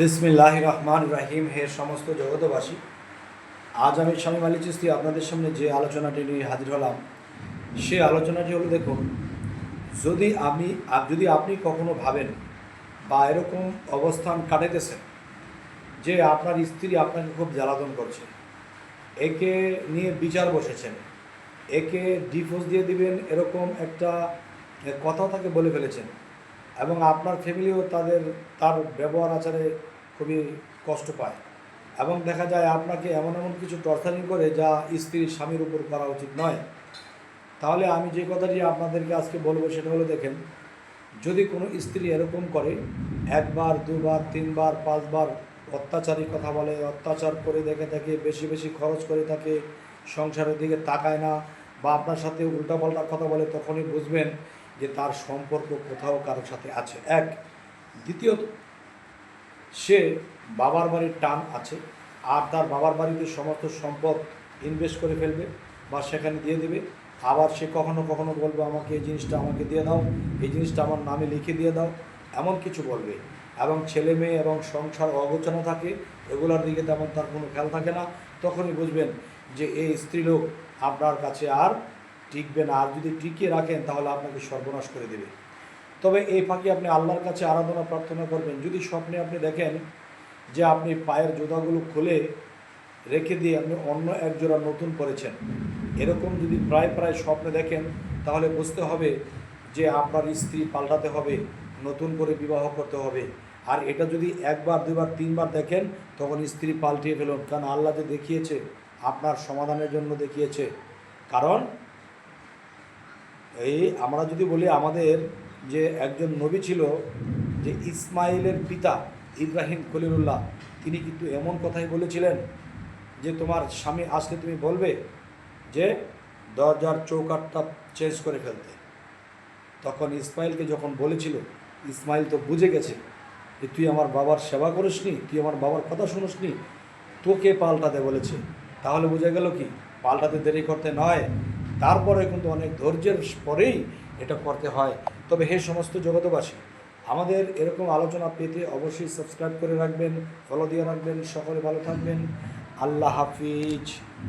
বিসমিল্লাহ রহমান রাহিম, হে সমস্ত জগতবাসী আজ আমি স্বামী মালি চিস্তি আপনাদের সামনে যে আলোচনাটি নিয়ে হাজির হলাম, সে আলোচনাটি হলো, দেখুন, যদি আমি যদি আপনি কখনো ভাবেন বা এরকম অবস্থান কাটাইতেছেন যে আপনার স্ত্রী আপনাকে খুব জ্বালাতন করছে, একে নিয়ে বিচার বসেছেন, একে ডিভোর্স দিয়ে দিবেন, এরকম একটা কথা তাকে বলে ফেলেছেন এবং আপনার ফ্যামিলিও তাদের, তার ব্যবহার আচারে খুবই কষ্ট পায়। এবং দেখা যায় আপনাকে এমন এমন কিছু টর্চারিং করে যা স্ত্রীর স্বামীর উপর করা উচিত নয়। তাহলে আমি যে কথাটি আপনাদেরকে আজকে বলব সেটা হলো দেখেন, যদি কোনো স্ত্রী এরকম করে, একবার, দুবার, তিনবার, পাঁচবার অত্যাচারী কথা বলে, অত্যাচার করে দেখে তাকে বেশি বেশি খরচ করে তাকে সংসারের দিকে তাকায় না বা আপনার সাথে উল্টাপাল্টা কথা বলে তখনই বুঝবেন যে তার সম্পর্ক কোথাও কারোর সাথে আছে। এক, দ্বিতীয়ত, সে বাবার বাড়ির টান আছে। আর তার বাবার বাড়িতে সমস্ত সম্পদ ইনভেস্ট করে ফেলবে বা সেখানে দিয়ে দেবে। আবার সে কখনো কখনো বলবে, আমাকে এই জিনিসটা আমাকে দিয়ে দাও, এই জিনিসটা আমার নামে লিখে দিয়ে দাও। এমন কিছু বলবে। এবং ছেলে মেয়ে এবং সংসার অগোছানো থাকে, এগুলোর দিকে তেমন তার কোনো খেয়াল থাকে না। তখনই বুঝবেন যে, এই স্ত্রীলোক আপনার কাছে আর টিকবে না আর যদি টিকিয়ে রাখেন তাহলে আপনাকে সর্বনাশ করে দেবে। তবে এই ফাঁকে আপনি আল্লাহর কাছে আরাধনা, প্রার্থনা করবেন। যদি স্বপ্নে আপনি দেখেন যে আপনি পায়ের জোতাগুলো খুলে রেখে দিয়ে আপনি অন্য এক জোড়া নতুন করেছেন, এরকম যদি প্রায় প্রায় স্বপ্নে দেখেন, তাহলে বুঝতে হবে যে আপনার স্ত্রী পাল্টাতে হবে, নতুন করে বিবাহ করতে হবে। আর এটা যদি একবার, দুবার, তিনবার দেখেন, তখন স্ত্রী পাল্টিয়ে ফেলুন। কারণ আল্লাহ যে দেখিয়েছে, আপনার সমাধানের জন্য দেখিয়েছে। কারণ এই আমরা যদি বলি আমাদের যে একজন নবী ছিল, যে ইসমাইলের পিতা ইব্রাহিম খলিলুল্লাহ, তিনি কিন্তু এমন কথাই বলেছিলেন যে তোমার স্বামী আসলে তুমি বলবে যে দরজার চৌকাটটা চেঞ্জ করে ফেলতে। তখন ইসমাইলকে যখন বলেছিল, ইসমাইল তো বুঝে গেছে যে তুই আমার বাবার সেবা করিসনি, তুই আমার বাবার কথা শুনিসনি, তোকে পাল্টাতে বলেছে। তাহলে বোঝা গেল কি, পাল্টাতে দেরি করতে নয়। তারপরে কিন্তু অনেক ধৈর্যের পরেই এটা করতে হয়। তবে হে সমস্ত জগতবাসী আমাদের এরকম আলোচনা পেতে অবশ্যই সাবস্ক্রাইব করে রাখবেন ফলো দিয়ে রাখবেন, সকলে ভালো থাকবেন। আল্লাহ হাফিজ।